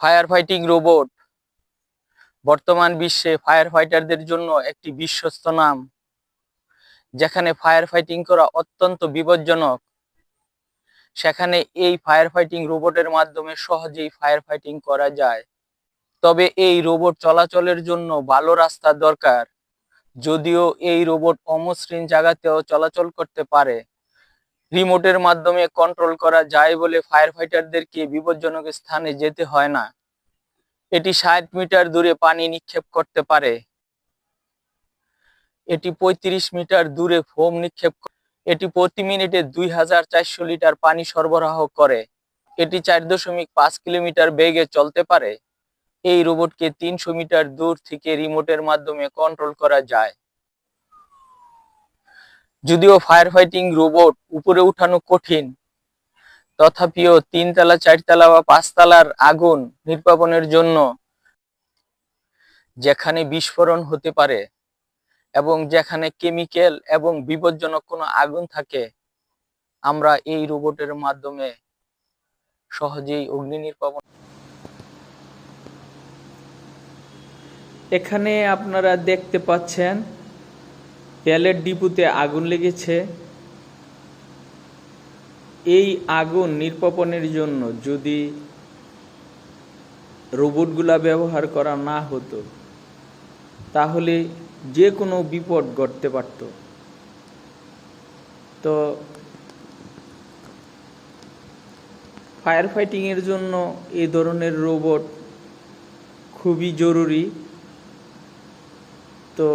Fire fighting robot. বর্তমান বিশ্বে fire ফাইটারদের জন্য একটি বিশ্বস্ত নাম, যেখানে ফায়ার ফাইটিং করা অত্যন্ত বিপজ্জনক। সেখানে এই ফায়ার ফাইটিং রোবটের মাধ্যমে সহজেই ফায়ার ফাইটিং করা যায়। তবে এই রোবট চলাচলের জন্য ভালো রাস্তা দরকার, যদিও এই রোবট অমসৃণ জায়গাতেও চলাচল করতে পারে। রিমোটের মাধ্যমে কন্ট্রোল করা যায় বলে ফায়ার ফাইটারদেরকে বিপজ্জনক স্থানে যেতে হয় না। এটি ষাট মিটার দূরে পানি নিক্ষেপ করতে পারে। এটি পঁয়ত্রিশ মিটার দূরে ফোম নিক্ষেপ এটি প্রতি মিনিটে দুই হাজার চারশো লিটার পানি সরবরাহ করে। এটি চার দশমিক পাঁচ কিলোমিটার বেগে চলতে পারে। এই রোবটকে তিনশো মিটার দূর থেকে রিমোটের মাধ্যমে কন্ট্রোল করা যায়। যদিও ফায়ার ফাইটিং রোবট উপরে উঠানো কঠিন, তথাপিও তিনতলা, চারতলা বা পাঁচতলার আগুন নির্বাপনের জন্য যেখানে বিস্ফোরণ হতে পারে এবং যেখানে কেমিক্যাল এবং বিপজ্জনক কোনো আগুন থাকে, আমরা এই রোবটের মাধ্যমে সহজেই অগ্নি নির্বাপন এখানে আপনারা দেখতে পাচ্ছেন তেলের ডিপুতে আগুন লেগেছে। এই আগুন নির্বাপনের জন্য যদি রোবটগুলা ব্যবহার করা না হতো, তাহলে যে কোনো বিপদ ঘটতে পারত। তো ফায়ার ফাইটিংয়ের জন্য এই ধরনের রোবট খুবই জরুরি। তো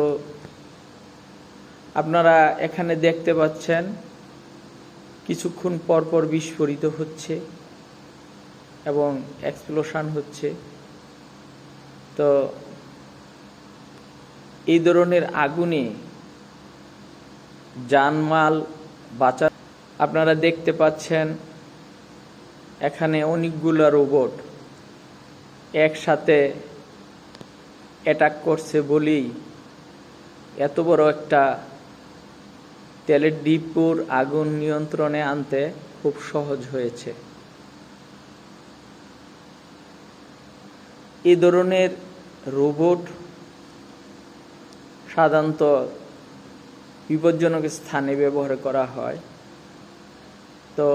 আপনারা এখানে দেখতে পাচ্ছেন, কিছুক্ষণ পর পর বিস্ফোরিত হচ্ছে এবং এক্সপ্লোশন হচ্ছে। তো এই ধরনের আগুনে জানমাল বাঁচা আপনারা দেখতে পাচ্ছেন, এখানে অনেকগুলো রোবট একসাথে অ্যাটাক করছে বলেই এত বড় একটা তেলের ডিপুর আগুন নিয়ন্ত্রণে আনতে খুব সহজ হয়েছে। এ ধরনের রোবট সাধারণত বিপজ্জনক স্থানে ব্যবহার করা হয়। তো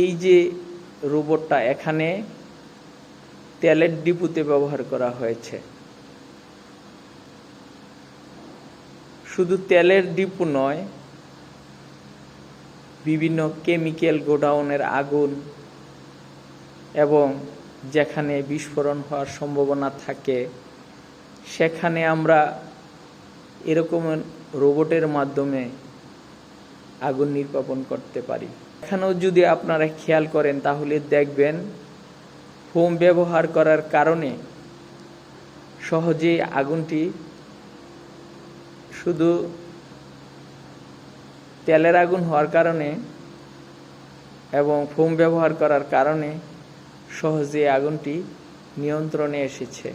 এই যে রোবটটা এখানে তেলের ডিপুতে ব্যবহার করা হয়েছে। শুধু তেলের ডিপু নয়, বিভিন্ন কেমিক্যাল গোডাউনের আগুন এবং যেখানে বিস্ফোরণ হওয়ার সম্ভাবনা থাকে, সেখানে আমরা এরকম রোবটের মাধ্যমে আগুন নির্বাপন করতে পারি। এখানেও যদি আপনারা খেয়াল করেন, তাহলে দেখবেন ফোম ব্যবহার করার কারণে সহজেই আগুনটি শুধু তেলের আগুন হওয়ার কারণে এবং ফোম ব্যবহার করার কারণে সহজে আগুনটি নিয়ন্ত্রণে এসেছে।